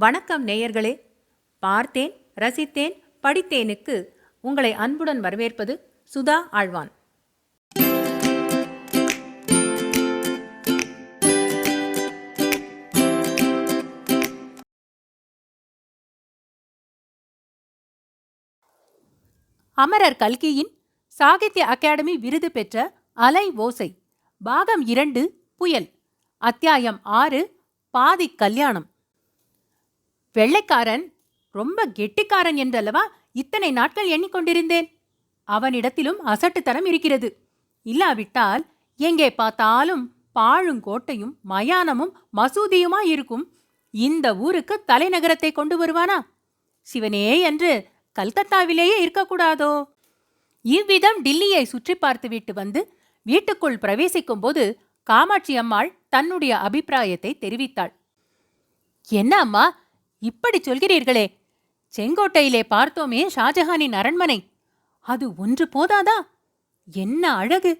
வணக்கம் நேயர்களே. பார்த்தேன் ரசித்தேன் படித்தேனுக்கு உங்களை அன்புடன் வரவேற்பது சுதா ஆழ்வான். அமரர் கல்கியின் சாகித்ய அகாடமி விருது பெற்ற அலை ஓசை பாகம் இரண்டு புயல் அத்தியாயம் ஆறு பாதி கல்யாணம். வெள்ளைக்காரன் ரொம்ப கெட்டிக்காரன் என்றல்லவா இத்தனை நாட்கள் எண்ணிக்கொண்டிருந்தேன். அவனிடத்திலும் அசட்டுத்தனம் இருக்கிறது. இல்லாவிட்டால் எங்கே பார்த்தாலும் பாழுங்கோட்டையும் மயானமும் மசூதியுமா இருக்கும் இந்த ஊருக்கு தலைநகரத்தை கொண்டு வருவானா? சிவனே என்று கல்கத்தாவிலேயே இருக்கக்கூடாதோ? இவ்விதம் டில்லியை சுற்றி பார்த்துவிட்டு வந்து வீட்டுக்குள் பிரவேசிக்கும் போது காமாட்சி அம்மாள் தன்னுடைய அபிப்பிராயத்தை தெரிவித்தாள். என்ன அம்மா இப்படி சொல்கிறீர்களே. செங்கோட்டையிலே பார்த்தோமே ஷாஜஹானின் அரண்மனை. அது ஒன்று போதாதா? என்ன அழகு!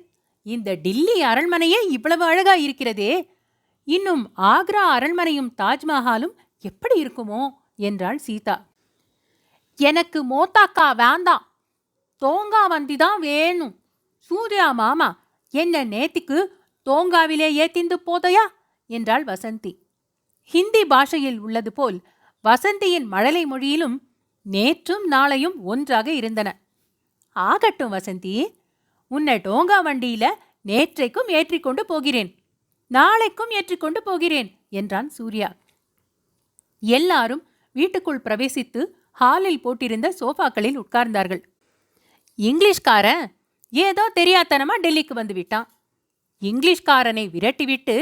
இந்த டில்லி அரண்மனையே இவ்வளவு அழகா இருக்கிறதே. இன்னும் ஆக்ரா அரண்மனையும் தாஜ்மஹாலும் எப்படி இருக்குமோ? என்றாள் சீதா. எனக்கு மோத்தாக்கா வேண்டாம் தோங்கா வந்திதான் வேணும். சூர்யா மாமா என்ன நேத்திக்கு தோங்காவிலே ஏத்திந்து போதையா? என்றாள் வசந்தி. ஹிந்தி பாஷையில் உள்ளது போல் வசந்தியின் மழலை மொழியிலும் நேற்றும் நாளையும் ஒன்றாக இருந்தன. ஆகட்டும் வசந்தி உன்னை டோங்கா வண்டியில நேற்றைக்கும் ஏற்றிக்கொண்டு போகிறேன். நாளைக்கும் ஏற்றிக்கொண்டு போகிறேன் என்றான் சூர்யா. எல்லாரும் வீட்டுக்குள் பிரவேசித்து ஹாலில் போட்டிருந்த சோஃபாக்களில் உட்கார்ந்தார்கள். இங்கிலீஷ்காரன் ஏதோ தெரியாத்தனமா டெல்லிக்கு வந்து விட்டான். இங்கிலீஷ்காரனை விரட்டிவிட்டு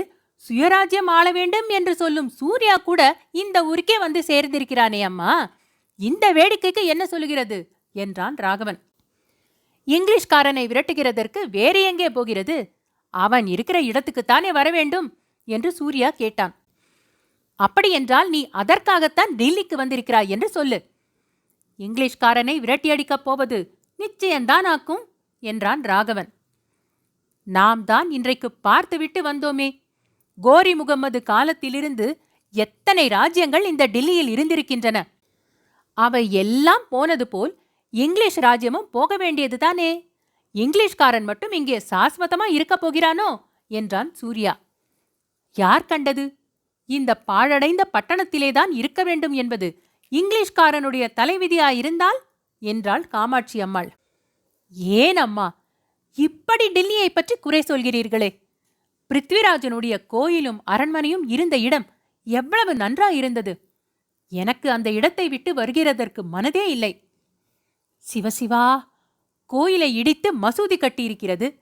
சுயராஜ்யம் ஆள வேண்டும் என்று சொல்லும் சூர்யா கூட இந்த ஊருக்கே வந்து சேர்ந்திருக்கிறானே அம்மா. இந்த வேடிக்கைக்கு என்ன சொல்லுகிறது? என்றான் ராகவன். இங்கிலீஷ்காரனை விரட்டுகிறதற்கு வேறு எங்கே போகிறது? அவன் இருக்கிற இடத்துக்குத்தானே வர வேண்டும்? என்று சூர்யா கேட்டான். அப்படியென்றால் நீ அதற்காகத்தான் டெல்லிக்கு வந்திருக்கிறாய் என்று சொல்லு. இங்கிலீஷ்காரனை விரட்டியடிக்கப் போவது நிச்சயம்தான் ஆக்கும் என்றான் ராகவன். நாம் தான் இன்றைக்கு பார்த்துவிட்டு வந்தோமே கோரி முகம்மது காலத்திலிருந்து எத்தனை ராஜ்யங்கள் இந்த டில்லியில் இருந்திருக்கின்றன? அவை எல்லாம் போனது போல் இங்கிலீஷ் ராஜ்யமும் போக வேண்டியதுதானே? இங்கிலீஷ்காரன் மட்டும் இங்கே சாஸ்வதமா இருக்கப் போகிறானோ? என்றான் சூர்யா. யார் கண்டது? இந்த பாழடைந்த பட்டணத்திலேதான் இருக்க வேண்டும் என்பது இங்கிலீஷ்காரனுடைய தலைவிதியாயிருந்தால்? என்றாள் காமாட்சி அம்மாள். ஏன் அம்மா? இப்படி டில்லியை பற்றி குறை சொல்கிறீர்களே. பிருத்விராஜனுடைய கோயிலும் அரண்மனையும் இருந்த இடம் எவ்வளவு நன்றாயிருந்தது. எனக்கு அந்த இடத்தை விட்டு வருகிறதற்கு மனதே இல்லை. சிவசிவா கோயிலை இடித்து மசூதி கட்டியிருக்கிறது.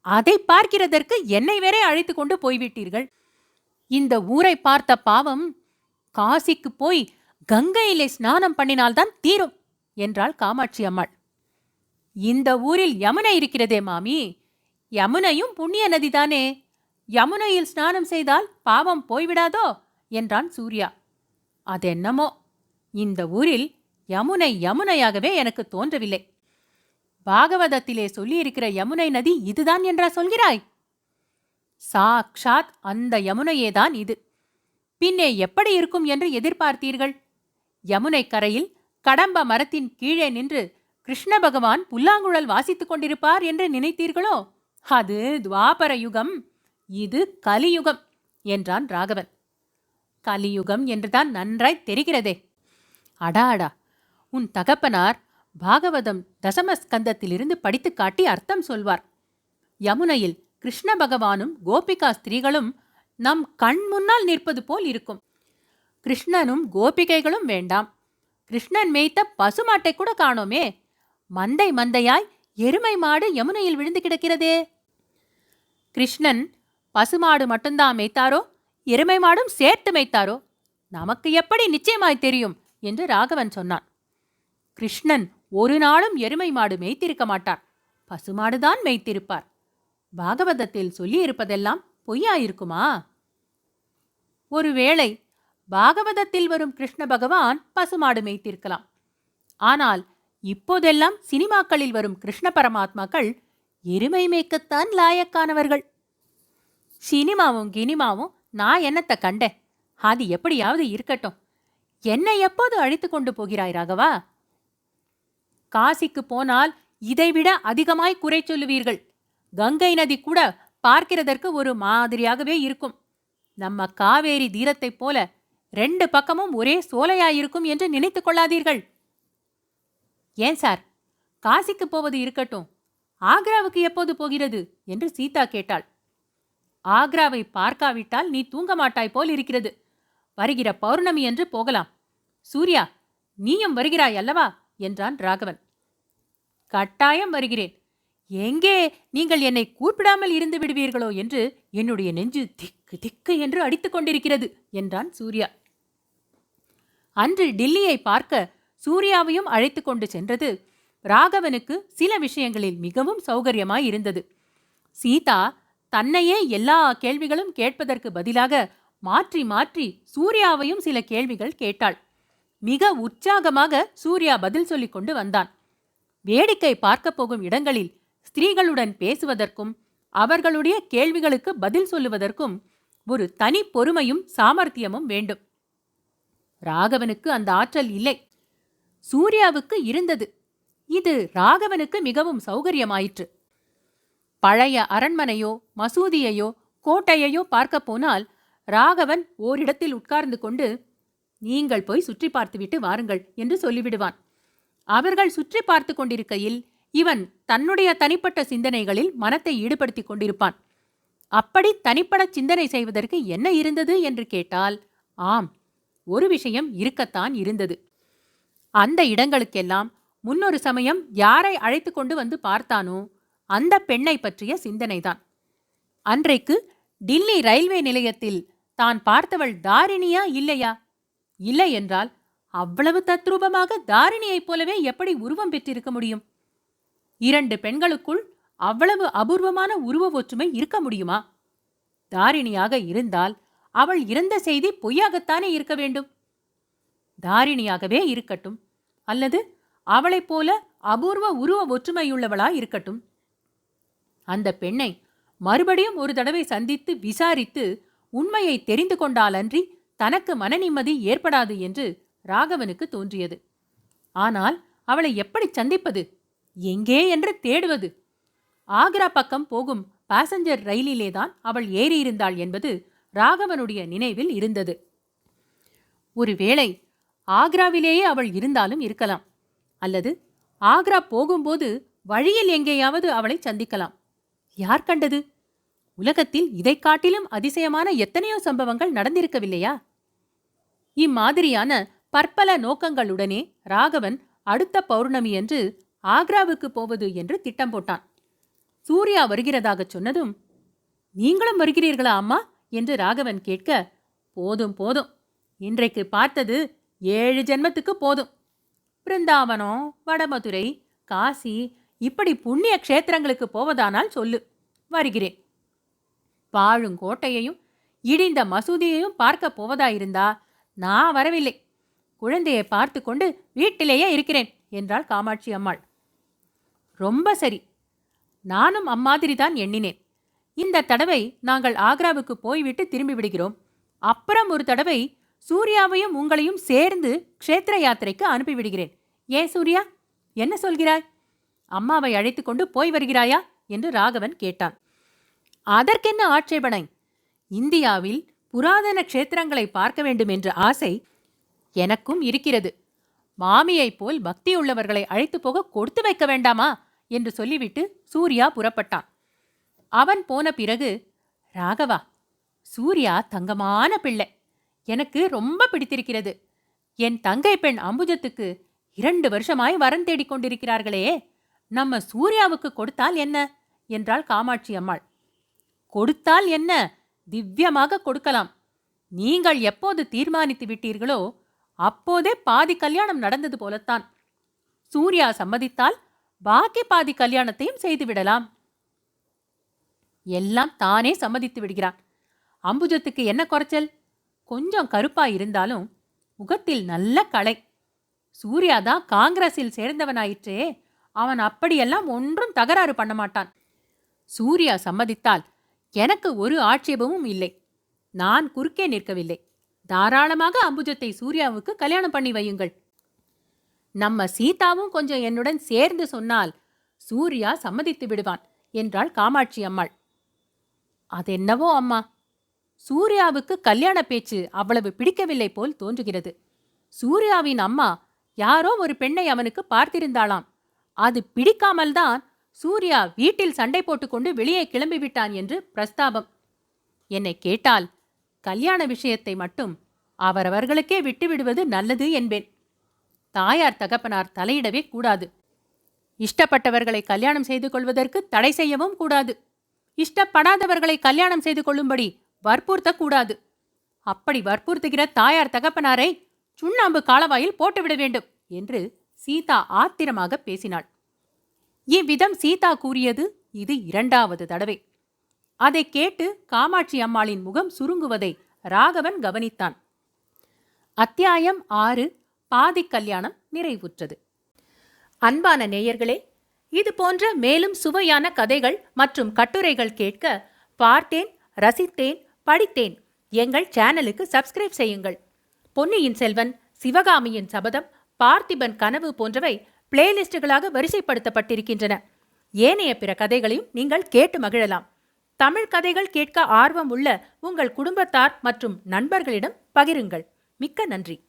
அதை பார்க்கிறதற்கு என்னை வேறே அழைத்து கொண்டு போய்விட்டீர்கள். இந்த ஊரை பார்த்த பாவம் காசிக்கு போய் கங்கையிலே ஸ்நானம் பண்ணினால்தான் தீரும் என்றாள் காமாட்சி அம்மாள். இந்த ஊரில் யமுனை இருக்கிறதே மாமி யமுனையும் புண்ணிய நதிதானே யமுனையில் ஸ்நானம் செய்தால் பாவம் போய்விடாதோ? என்றான் சூர்யா. அதென்னமோ? இந்த ஊரில் யமுனை யமுனையாகவே எனக்கு தோன்றவில்லை. பாகவதத்திலே சொல்லியிருக்கிற யமுனை நதி இதுதான் என்றா சொல்கிறாய்? சாக்ஷாத் அந்த யமுனையேதான் இது. பின்னே எப்படி இருக்கும் என்று எதிர்பார்த்தீர்கள்? யமுனை கரையில் கடம்ப மரத்தின் கீழே நின்று கிருஷ்ண பகவான் புல்லாங்குழல் வாசித்துக் கொண்டிருப்பார் என்று நினைத்தீர்களோ? அது துவாபர யுகம். இது கலியுகம் என்றான் ராகவன். கலியுகம் என்றுதான் நன்றாய் தெரிகிறதே. அடா அடா உன் தகப்பனார் பாகவதம் தசமஸ்கந்தத்திலிருந்து படித்து காட்டி அர்த்தம் சொல்வார். யமுனையில் கிருஷ்ண பகவானும் கோபிகா ஸ்திரீகளும் நம் கண் முன்னால் நிற்பது போல் இருக்கும். கிருஷ்ணனும் கோபிகைகளும் வேண்டாம். கிருஷ்ணன் மேய்த்த பசுமாட்டை கூட காணோமே. மந்தை மந்தையாய் எருமை மாடு யமுனையில் விழுந்து கிடக்கிறதே. கிருஷ்ணன் பசுமாடு மட்டும்தான் மேய்த்தாரோ? எருமை மாடும் சேர்த்து மேய்த்தாரோ? நமக்கு எப்படி நிச்சயமாய் தெரியும்? என்று ராகவன் சொன்னான். கிருஷ்ணன் ஒரு நாளும் எருமை மாடு மேய்த்திருக்க மாட்டார். பசுமாடுதான் மேய்த்திருப்பார். பாகவதத்தில் சொல்லியிருப்பதெல்லாம் பொய்யாயிருக்குமா? ஒருவேளை பாகவதத்தில் வரும் கிருஷ்ண பகவான் பசுமாடு மேய்த்திருக்கலாம். ஆனால் இப்போதெல்லாம் சினிமாக்களில் வரும் கிருஷ்ண பரமாத்மாக்கள் எருமை மேய்க்கத்தான் லாயக்கானவர்கள். சினிமாவும் கினிமாவும் நான் என்னத்த கண்டேன்? அது எப்படியாவது இருக்கட்டும். என்னை எப்போது அழைத்து கொண்டு போகிறாய் ராகவா? காசிக்கு போனால் இதைவிட அதிகமாய் குறை சொல்லுவீர்கள். கங்கை நதி கூட பார்க்கிறதற்கு ஒரு மாதிரியாகவே இருக்கும். நம்ம காவேரி தீரத்தைப் போல ரெண்டு பக்கமும் ஒரே சோலையாயிருக்கும் என்று நினைத்துக் கொள்ளாதீர்கள். ஏன் சார்? காசிக்கு போவது இருக்கட்டும். ஆக்ராவுக்கு எப்போது போகிறது? என்று சீதா கேட்டாள். ஆக்ராவை பார்க்காவிட்டால் நீ தூங்க மாட்டாய் போல் இருக்கிறது. வருகிற பௌர்ணமி என்று போகலாம். சூர்யா நீயும் வருகிறாய் அல்லவா? என்றான் ராகவன். கட்டாயம் வருகிறேன். எங்கே நீங்கள் என்னை கூப்பிடாமல் இருந்து விடுவீர்களோ என்று என்னுடைய நெஞ்சு திக்கு திக்கு என்று அடித்துக் கொண்டிருக்கிறது என்றான் சூர்யா. அன்று டில்லியை பார்க்க சூர்யாவையும் அழைத்து கொண்டு சென்றது ராகவனுக்கு சில விஷயங்களில் மிகவும் சௌகரியமாய் இருந்தது. சீதா தன்னையே எல்லா கேள்விகளும் கேட்பதற்கு பதிலாக மாற்றி மாற்றி சூர்யாவையும் சில கேள்விகள் கேட்டாள். மிக உற்சாகமாக சூர்யா பதில் சொல்லிக் கொண்டு வந்தான். வேடிக்கை பார்க்கப் போகும் இடங்களில் ஸ்திரீகளுடன் பேசுவதற்கும் அவர்களுடைய கேள்விகளுக்கு பதில் சொல்லுவதற்கும் ஒரு தனி பொறுமையும் சாமர்த்தியமும் வேண்டும். ராகவனுக்கு அந்த ஆற்றல் இல்லை. சூர்யாவுக்கு இருந்தது. இது ராகவனுக்கு மிகவும் சௌகரியமாயிற்று. பழைய அரண்மனையோ மசூதியையோ கோட்டையையோ பார்க்கப் போனால் ராகவன் ஓரிடத்தில் உட்கார்ந்து கொண்டு நீங்கள் போய் சுற்றி பார்த்துவிட்டு வாருங்கள் என்று சொல்லிவிடுவான். அவர்கள் சுற்றி பார்த்து கொண்டிருக்கையில் இவன் தன்னுடைய தனிப்பட்ட சிந்தனைகளில் மனத்தை ஈடுபடுத்திக் கொண்டிருப்பான். அப்படி தனிப்பட சிந்தனை செய்வதற்கு என்ன இருந்தது? என்று கேட்டால் ஆம் ஒரு விஷயம் இருக்கத்தான் இருந்தது. அந்த இடங்களுக்கெல்லாம் முன்னொரு சமயம் யாரை அழைத்து கொண்டு வந்து பார்த்தானோ அந்த பெண்ணை பற்றிய சிந்தனைதான். அன்றைக்கு டில்லி ரயில்வே நிலையத்தில் தான் பார்த்தவள் தாரிணியா இல்லையா? இல்லை என்றால் அவ்வளவு தத்ரூபமாக தாரிணியைப் போலவே எப்படி உருவம் பெற்றிருக்க முடியும்? இரண்டு பெண்களுக்குள் அவ்வளவு அபூர்வமான உருவ ஒற்றுமை இருக்க முடியுமா? தாரிணியாக இருந்தால் அவள் இறந்த செய்தி பொய்யாகத்தானே இருக்க வேண்டும்? தாரிணியாகவே இருக்கட்டும். அல்லது அவளைப் போல அபூர்வ உருவ ஒற்றுமையுள்ளவளா இருக்கட்டும். அந்த பெண்ணை மறுபடியும் ஒரு தடவை சந்தித்து விசாரித்து உண்மையை தெரிந்து கொண்டாலன்றி தனக்கு மன நிம்மதி ஏற்படாது என்று ராகவனுக்கு தோன்றியது. ஆனால் அவளை எப்படி சந்திப்பது? எங்கே என்று தேடுவது? ஆக்ரா பக்கம் போகும் பாசஞ்சர் ரயிலிலேதான் அவள் ஏறியிருந்தாள் என்பது ராகவனுடைய நினைவில் இருந்தது. ஒருவேளை ஆக்ராவிலேயே அவள் இருந்தாலும் இருக்கலாம். அல்லது ஆக்ரா போகும்போது வழியில் எங்கேயாவது அவளை சந்திக்கலாம். யார் கண்டது? உலகத்தில் இதைக் காட்டிலும் அதிசயமான எத்தனையோ சம்பவங்கள் நடந்திருக்கவில்லையா? இம்மாதிரியான பற்பல நோக்கங்களுடனே ராகவன் அடுத்த பௌர்ணமி என்று ஆக்ராவுக்கு போவது என்று திட்டம் போட்டான். சூர்யா வருகிறதாகச் சொன்னதும் நீங்களும் வருகிறீர்களா அம்மா? என்று ராகவன் கேட்க போதும் போதும். இன்றைக்கு பார்த்தது ஏழு ஜென்மத்துக்கு போதும். பிருந்தாவனம் வடமதுரை காசி இப்படி புண்ணிய க்ஷேத்திரங்களுக்கு போவதானால் சொல்லு. வருகிறேன். பாழுங்கோட்டையையும் இடிந்த மசூதியையும் பார்க்க போவதாயிருந்தா நான் வரவில்லை. குழந்தையை பார்த்து கொண்டு வீட்டிலேயே இருக்கிறேன் என்றாள் காமாட்சி அம்மாள். ரொம்ப சரி. நானும் அம்மாதிரிதான் எண்ணினேன். இந்த தடவை நாங்கள் ஆக்ராவுக்கு போய்விட்டு திரும்பி விடுகிறோம். அப்புறம் ஒரு தடவை சூர்யாவையும் உங்களையும் சேர்ந்து க்ஷேத்திர யாத்திரைக்கு அனுப்பிவிடுகிறேன். ஏன் சூர்யா? என்ன சொல்கிறாய்? அம்மாவை அழைத்து கொண்டு போய் வருகிறாயா? என்று ராகவன் கேட்டான். அதற்கென்ன ஆட்சேபனை? இந்தியாவில் புராதன க்ஷேத்திரங்களை பார்க்க வேண்டும் என்ற ஆசை எனக்கும் இருக்கிறது. மாமியைப் போல் பக்தி உள்ளவர்களை அழைத்து போக கொடுத்து வைக்க வேண்டாமா? என்று சொல்லிவிட்டு சூர்யா புறப்பட்டான். அவன் போன பிறகு ராகவா சூர்யா தங்கமான பிள்ளை. எனக்கு ரொம்ப பிடித்திருக்கிறது. என் தங்கை பெண் அம்புஜத்துக்கு இரண்டு வருஷமாய் வரம் தேடிக் கொண்டிருக்கிறார்களே. நம்ம சூர்யாவுக்கு கொடுத்தால் என்ன? என்றாள் காமாட்சி அம்மாள். கொடுத்தால் என்ன? திவ்யமாக கொடுக்கலாம். நீங்கள் எப்போது தீர்மானித்து விட்டீர்களோ அப்போதே பாதி கல்யாணம் நடந்தது போலத்தான். சூர்யா சம்மதித்தால் பாக்கி பாதி கல்யாணத்தையும் செய்து விடலாம். எல்லாம் தானே சம்மதித்து விடுகிறான். அம்புஜத்துக்கு என்ன குறைச்சல்? கொஞ்சம் கருப்பா இருந்தாலும் முகத்தில் நல்ல களை. சூர்யா தான் காங்கிரஸில் சேர்ந்தவனாயிற்றே. அவன் அப்படியெல்லாம் ஒன்றும் தகராறு பண்ண மாட்டான். சூர்யா சம்மதித்தால் எனக்கு ஒரு ஆட்சேபமும் இல்லை. நான் குறுக்கே நிற்கவில்லை. தாராளமாக அம்புஜத்தை சூர்யாவுக்கு கல்யாணம் பண்ணி வையுங்கள். நம்ம சீதாவும் கொஞ்சம் என்னுடன் சேர்ந்து சொன்னால் சூர்யா சம்மதித்து விடுவான் என்றாள் காமாட்சி அம்மாள். அதென்னவோ அம்மா. சூர்யாவுக்கு கல்யாண பேச்சு அவ்வளவு பிடிக்கவில்லை போல் தோன்றுகிறது. சூர்யாவின் அம்மா யாரோ ஒரு பெண்ணை அவனுக்கு பார்த்திருந்தாளாம். அது பிடிக்காமல்தான் சூர்யா வீட்டில் சண்டை போட்டுக்கொண்டு வெளியே கிளம்பிவிட்டான் என்று பிரஸ்தாபம். என்னை கேட்டால் கல்யாண விஷயத்தை மட்டும் அவரவர்களுக்கே விட்டுவிடுவது நல்லது என்பேன். தாயார் தகப்பனார் தலையிடவே கூடாது. இஷ்டப்பட்டவர்களை கல்யாணம் செய்து கொள்வதற்கு தடை செய்யவும் கூடாது. இஷ்டப்படாதவர்களை கல்யாணம் செய்து கொள்ளும்படி வற்புறுத்தக் கூடாது. அப்படி வற்புறுத்துகிற தாயார் தகப்பனாரை சுண்ணாம்பு காலவாயில் போட்டுவிட வேண்டும் என்று சீதா ஆத்திரமாக பேசினாள். இவ்விதம் சீதா கூறியது இது இரண்டாவது தடவை. அதைக் கேட்டு காமாட்சி அம்மாளின் முகம் சுருங்குவதை ராகவன் கவனித்தான். அத்தியாயம் ஆறு பாதிக் கல்யாணம் நிறைவுற்றது. அன்பான நேயர்களே இது போன்ற மேலும் சுவையான கதைகள் மற்றும் கட்டுரைகள் கேட்க பார்த்தேன் ரசித்தேன் படித்தேன். எங்கள் சேனலுக்கு சப்ஸ்கிரைப் செய்யுங்கள். பொன்னியின் செல்வன் சிவகாமியின் சபதம் பார்த்திபன் கனவு போன்றவை பிளேலிஸ்டுகளாக வரிசைப்படுத்தப்பட்டிருக்கின்றன. ஏனைய பிற கதைகளையும் நீங்கள் கேட்டு மகிழலாம். தமிழ் கதைகள் கேட்க ஆர்வம் உள்ள உங்கள் குடும்பத்தார் மற்றும் நண்பர்களிடம் பகிருங்கள். மிக்க நன்றி.